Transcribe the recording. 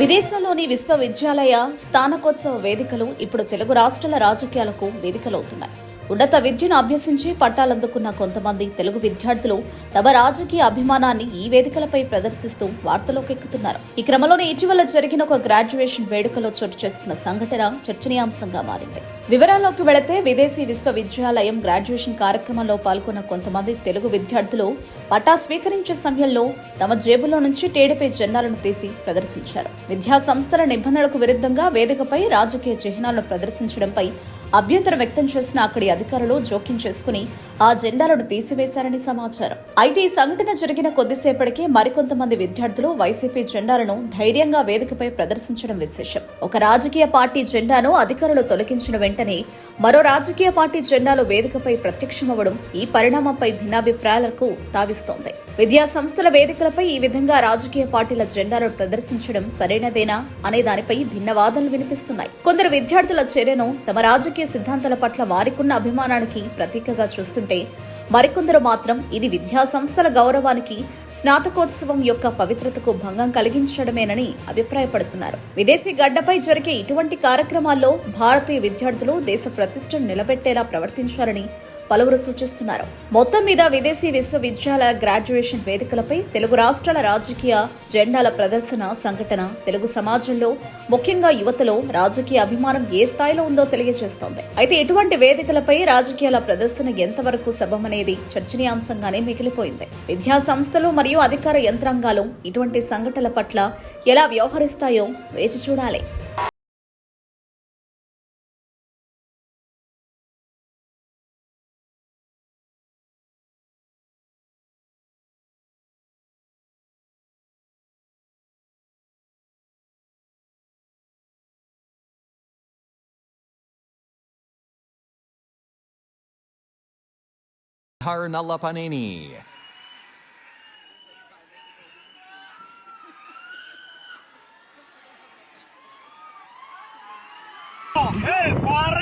విదేశాల్లోని విశ్వవిద్యాలయ స్థానకోత్సవ వేదికలు ఇప్పుడు తెలుగు రాష్ట్రాల రాజకీయాలకు వేదికలవుతున్నాయి ఉన్నత విద్యను అభ్యసించి పట్టాలందుకున్న కొంతమంది తెలుగు విద్యార్థులు తమ రాజకీయ అభిమానాన్ని ఈ వేదికలపై ప్రదర్శిస్తూ వార్తలోకెక్కుతున్నారు ఈ క్రమంలోనే ఇటీవల జరిగిన ఒక గ్రాడ్యుయేషన్ వేడుకలో చోటు చేసుకున్న సంఘటన చర్చనీయాంశంగా మారింది. వివరాల్లోకి వెళితే విదేశీ విశ్వవిద్యాలయం గ్రాడ్యుయేషన్ కార్యక్రమంలో పాల్గొన్న కొంతమంది తెలుగు విద్యార్థులు పట్టా స్వీకరించే సమయంలో తమ జేబులో నుంచి టీడీపీ జెండాలను తీసి ప్రదర్శించారు. విద్యా సంస్థల నిబంధనలకు విరుద్ధంగా వేదికపై రాజకీయ చిహ్నాలను ప్రదర్శించడంపై అభ్యంతరం వ్యక్తం చేసిన అక్కడి అధికారులు జోక్యం చేసుకుని ఆ జెండాలను తీసివేశారని సమాచారం. అయితే ఈ సంఘటన జరిగిన కొద్దిసేపటికే మరికొంతమంది విద్యార్థులు వైసీపీ జెండాలను ధైర్యంగా వేదికపై ప్రదర్శించడం విశేషం. ఒక రాజకీయ పార్టీ జెండాను అధికారులు తొలగించిన వెంటనే మరో రాజకీయ పార్టీ జెండాలు వేదికపై ప్రత్యక్షమవ్వడం ఈ పరిణామంపై భిన్నాభిప్రాయాలకు తావిస్తోంది. విద్యా సంస్థల వేదికలపై ఈ విధంగా రాజకీయ పార్టీల జెండాలను ప్రదర్శించడం సరైనదేనా అనే దానిపై భిన్న వాదనలు వినిపిస్తున్నాయి. కొందరు విద్యార్థుల చర్యను తమ రాజకీయ సిద్ధాంతాల పట్ల వారికున్న అభిమానానికి ప్రతీకగా చూస్తుంటే మరికొందరు మాత్రం ఇది విద్యా సంస్థల గౌరవానికి స్నాతకోత్సవం యొక్క పవిత్రతకు భంగం కలిగించడమేనని అభిప్రాయపడుతున్నారు. విదేశీ గడ్డపై జరిగే ఇటువంటి కార్యక్రమాల్లో భారతీయ విద్యార్థులు దేశ ప్రతిష్టను నిలబెట్టేలా ప్రవర్తించాలని పలువురు సూచిస్తున్నారు. మొత్తం మీద విదేశీ విశ్వవిద్యాలయ గ్రాడ్యుయేషన్ వేదికలపై తెలుగు రాష్ట్రాల రాజకీయ జెండాల ప్రదర్శన సంఘటన తెలుగు సమాజంలో ముఖ్యంగా యువతలో రాజకీయ అభిమానం ఏ స్థాయిలో ఉందో తెలియజేస్తోంది. అయితే ఇటువంటి వేదికలపై రాజకీయాల ప్రదర్శన ఎంతవరకు సభమనేది చర్చనీయాంశంగానే మిగిలిపోయింది. విద్యా సంస్థలు మరియు అధికార యంత్రాంగాలు ఇటువంటి సంఘటనల పట్ల ఎలా వ్యవహరిస్తాయో వేచి చూడాలి. Carnella oh, Hey, El